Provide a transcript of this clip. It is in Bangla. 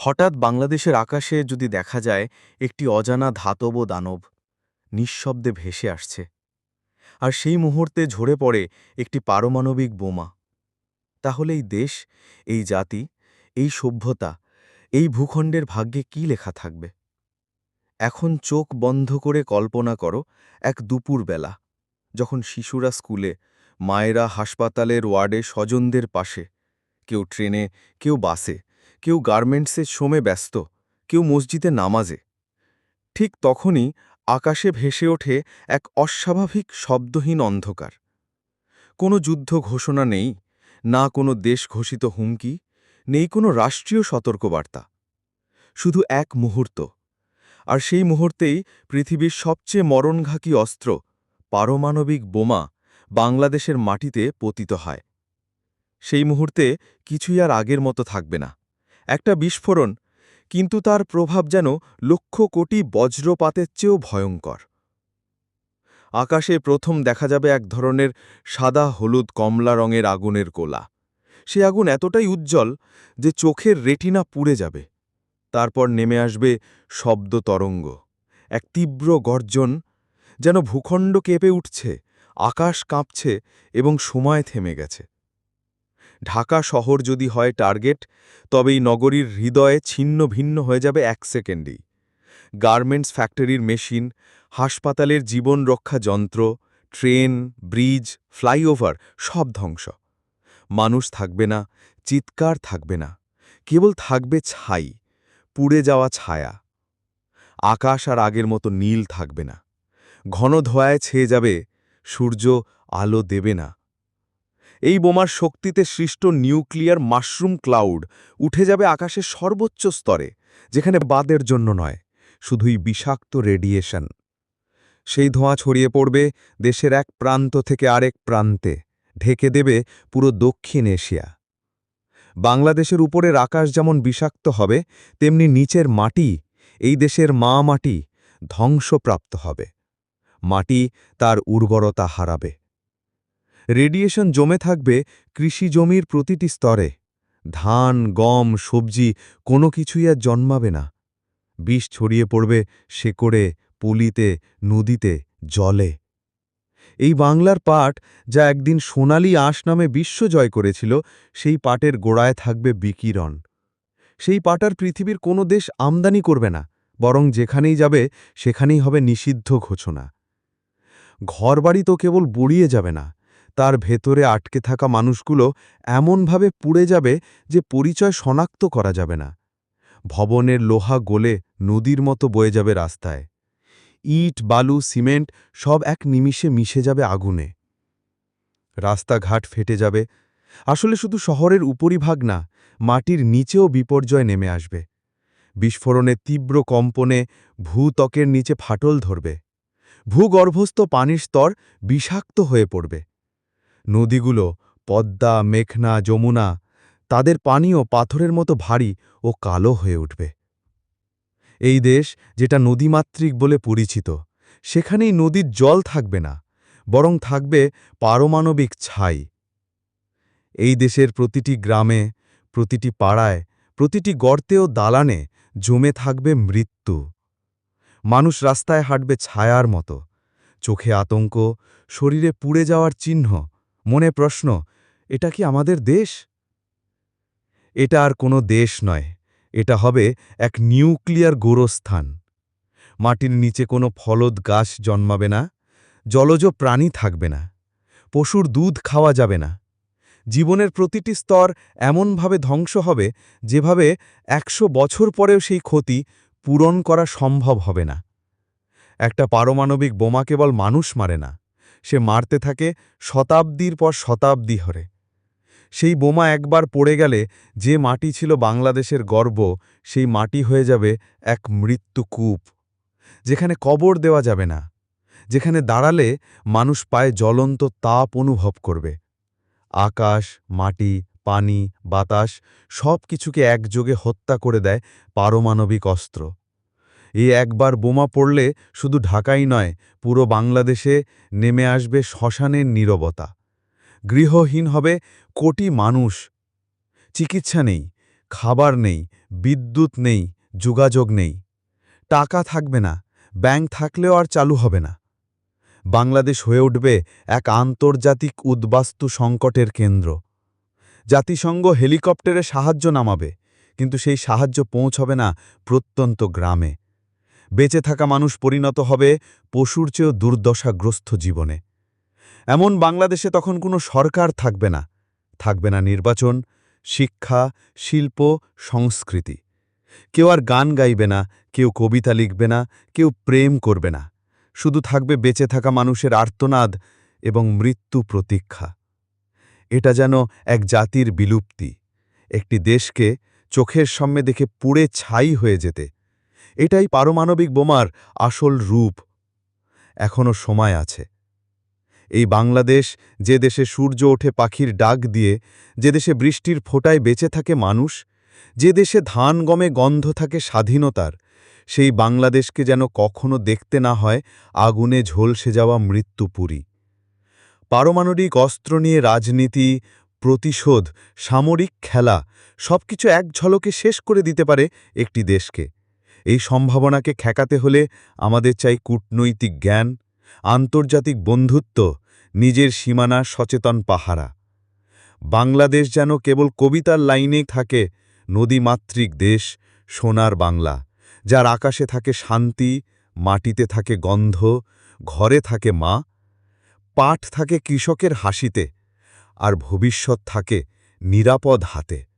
হঠাৎ বাংলাদেশের আকাশে যদি দেখা যায় একটি অজানা ধাতব দানব, নিঃশব্দে ভেসে আসছে। আর সেই মুহূর্তে ঝরে পড়ে একটি পারমাণবিক বোমা। তাহলে এই দেশ, এই জাতি, এই সভ্যতা, এই ভূখণ্ডের ভাগ্যে কি লেখা থাকবে? এখন চোখ বন্ধ করে কল্পনা করো এক দুপুর বেলা যখন শিশুরা স্কুলে, মায়েরা হাসপাতালের ওয়ার্ডে স্বজনদের পাশে, কেউ ট্রেনে, কেউ বাসে কেউ গার্মেন্টসে শ্রমে ব্যস্ত, কেউ মসজিদে নামাজে। ঠিক তখনই আকাশে ভেসে ওঠে এক অস্বাভাবিক শব্দহীন অন্ধকার। কোনো যুদ্ধ ঘোষণা নেই, না কোনো দেশ ঘোষিত হুমকি, নেই কোনো রাষ্ট্রীয় সতর্কবার্তা। শুধু এক মুহূর্ত, আর সেই মুহূর্তেই পৃথিবীর সবচেয়ে মরণঘাকী অস্ত্র, পারমাণবিক বোমা, বাংলাদেশের মাটিতে পতিত হয়। সেই মুহূর্তে কিছুই আর আগের মতো থাকবে না। একটা বিস্ফোরণ, কিন্তু তার প্রভাব যেন লক্ষ কোটি বজ্রপাতের চেয়েও ভয়ঙ্কর। আকাশে প্রথম দেখা যাবে এক ধরনের সাদা হলুদ কমলা রঙের আগুনের কোলা। সে আগুন এতটাই উজ্জ্বল যে চোখের রেটিনা পুড়ে যাবে। তারপর নেমে আসবে শব্দ তরঙ্গ, এক তীব্র গর্জন যেন ভূখণ্ড কেঁপে উঠছে, আকাশ কাঁপছে এবং সময় থেমে গেছে। ঢাকা শহর যদি হয় টার্গেট, তবেই নগরীর হৃদয়ে ছিন্ন ভিন্ন হয়ে যাবে এক সেকেন্ডেই। গার্মেন্টস ফ্যাক্টরির মেশিন, হাসপাতালের জীবন রক্ষা যন্ত্র, ট্রেন, ব্রিজ, ফ্লাইওভার, সব ধ্বংস। মানুষ থাকবে না, চিৎকার থাকবে না, কেবল থাকবে ছাই, পুড়ে যাওয়া ছায়া। আকাশ আর আগের মতো নীল থাকবে না, ঘন ধোয়ায় ছেয়ে যাবে, সূর্য আলো দেবে না। এই বোমার শক্তিতে সৃষ্ট নিউক্লিয়ার মাশরুম ক্লাউড উঠে যাবে আকাশের সর্বোচ্চ স্তরে, যেখানে বাদের জন্য নয়, শুধুই বিষাক্ত রেডিয়েশন। সেই ধোঁয়া ছড়িয়ে পড়বে দেশের এক প্রান্ত থেকে আরেক প্রান্তে, ঢেকে দেবে পুরো দক্ষিণ এশিয়া। বাংলাদেশের উপরের আকাশ যেমন বিষাক্ত হবে, তেমনি নিচের মাটি, এই দেশের মা মাটি ধ্বংসপ্রাপ্ত হবে। মাটি তার উর্বরতা হারাবে। রেডিয়েশন জমে থাকবে কৃষি জমির প্রতিটি স্তরে। ধান, গম, সবজি, কোনো কিছুই আর জন্মাবে না। বিষ ছড়িয়ে পড়বে শেকড়ে, পুলিতে, নদীতে, জলে। এই বাংলার পাট যা একদিন সোনালি আঁশ নামে বিশ্ব জয় করেছিল, সেই পাটের গোড়ায় থাকবে বিকিরণ। সেই পাটার পৃথিবীর কোনো দেশ আমদানি করবে না, বরং যেখানেই যাবে, সেখানেই হবে নিষিদ্ধ ঘোষণা। ঘরবাড়ি তো কেবল বুড়িয়ে যাবে না তার ভেতরে আটকে থাকা মানুষগুলো এমনভাবে পুড়ে যাবে যে পরিচয় শনাক্ত করা যাবে না। ভবনের লোহা গোলে নদীর মতো বয়ে যাবে রাস্তায়। ইট, বালু, সিমেন্ট সব এক নিমিষে মিশে যাবে আগুনে। রাস্তাঘাট ফেটে যাবে। আসলে শুধু শহরের উপরিভাগ না, মাটির নিচেও বিপর্যয় নেমে আসবে। বিস্ফোরণের তীব্র কম্পনে ভূত্বকের নিচে ফাটল ধরবে। ভূগর্ভস্থ পানির স্তর বিষাক্ত হয়ে পড়বে। নদীগুলো, পদ্মা, মেঘনা, যমুনা, তাদের পানীয় পাথরের মতো ভারী ও কালো হয়ে উঠবে। এই দেশ, যেটা নদীমাতৃক বলে পরিচিত, সেখানেই নদীর জল থাকবে না, বরং থাকবে পারমাণবিক ছাই। এই দেশের প্রতিটি গ্রামে, প্রতিটি পাড়ায়, প্রতিটি গর্তে ও দালানে জমে থাকবে মৃত্যু। মানুষ রাস্তায় হাঁটবে ছায়ার মতো, চোখে আতঙ্ক, শরীরে পুড়ে যাওয়ার চিহ্ন মনে প্রশ্ন, এটা কি আমাদের দেশ? এটা আর কোনো দেশ নয়, এটা হবে এক নিউক্লিয়ার গোরস্থান। মাটির নিচে কোনো ফলদ গাছ জন্মাবে না, জলজ প্রাণী থাকবে না, পশুর দুধ খাওয়া যাবে না। জীবনের প্রতিটি স্তর এমনভাবে ধ্বংস হবে যেভাবে একশো বছর পরেও সেই ক্ষতি পূরণ করা সম্ভব হবে না। একটা পারমাণবিক বোমা কেবল মানুষ মারে না সে মারতে থাকে শতাব্দীর পর শতাব্দী হরে সেই বোমা একবার পড়ে গেলে যে মাটি ছিল বাংলাদেশের গর্ব, সেই মাটি হয়ে যাবে এক মৃত্যুকূপ যেখানে কবর দেওয়া যাবে না, যেখানে দাঁড়ালে মানুষ পায়ে জ্বলন্ত তাপ অনুভব করবে। আকাশ, মাটি, পানি, বাতাস সব কিছুকে একযোগে হত্যা করে দেয় পারমাণবিক অস্ত্র। এই একবার বোমা পড়লে শুধু ঢাকাই নয়, পুরো বাংলাদেশে নেমে আসবে শ্মশানের নীরবতা। গৃহহীন হবে কোটি মানুষ। চিকিৎসা নেই, খাবার নেই, বিদ্যুৎ নেই, যোগাযোগ নেই। টাকা থাকবে না, ব্যাংক থাকলেও আর চালু হবে না। বাংলাদেশ হয়ে উঠবে এক আন্তর্জাতিক উদ্বাস্তু সংকটের কেন্দ্র। জাতিসংঘ হেলিকপ্টারে সাহায্য নামাবে, কিন্তু সেই সাহায্য পৌঁছবে না প্রত্যন্ত গ্রামে। বেঁচে থাকা মানুষ পরিণত হবে পশুর চেয়েও দুর্দশাগ্রস্ত জীবনে। এমন বাংলাদেশে তখন কোনো সরকার থাকবে না। থাকবে না নির্বাচন, শিক্ষা, শিল্প, সংস্কৃতি। কেউ আর গান গাইবে না, কেউ কবিতা লিখবে না, কেউ প্রেম করবে না। শুধু থাকবে বেঁচে থাকা মানুষের আর্তনাদ এবং মৃত্যু প্রতীক্ষা। এটা যেন এক জাতির বিলুপ্তি। একটি দেশকে চোখের সামনে দেখে পুড়ে ছাই হয়ে যেতে। এটাই পারমাণবিক বোমার আসল রূপ। এখনও সময় আছে। এই বাংলাদেশ যে দেশে সূর্য ওঠে পাখির ডাক দিয়ে, যে দেশে বৃষ্টির ফোঁটায় বেঁচে থাকে মানুষ, যে দেশে ধান গমে গন্ধ থাকে স্বাধীনতার, সেই বাংলাদেশকে যেন কখনো দেখতে না হয় আগুনে ঝলসে যাওয়া মৃত্যুপুরী পারমাণবিক অস্ত্র নিয়ে রাজনীতি, প্রতিশোধ, সামরিক খেলা, সবকিছু এক ঝলকে শেষ করে দিতে পারে একটি দেশকে। এই সম্ভাবনাকে ঠেকাতে হলে আমাদের চাই কূটনৈতিক জ্ঞান, আন্তর্জাতিক বন্ধুত্ব, নিজের সীমানা সচেতন পাহারা। বাংলাদেশ যেন কেবল কবিতার লাইনেই থাকে নদীমাতৃক দেশ, সোনার বাংলা, যার আকাশে থাকে শান্তি, মাটিতে থাকে গন্ধ, ঘরে থাকে মা, পাঠ থাকে কৃষকের হাসিতে, আর ভবিষ্যৎ থাকে নিরাপদ হাতে।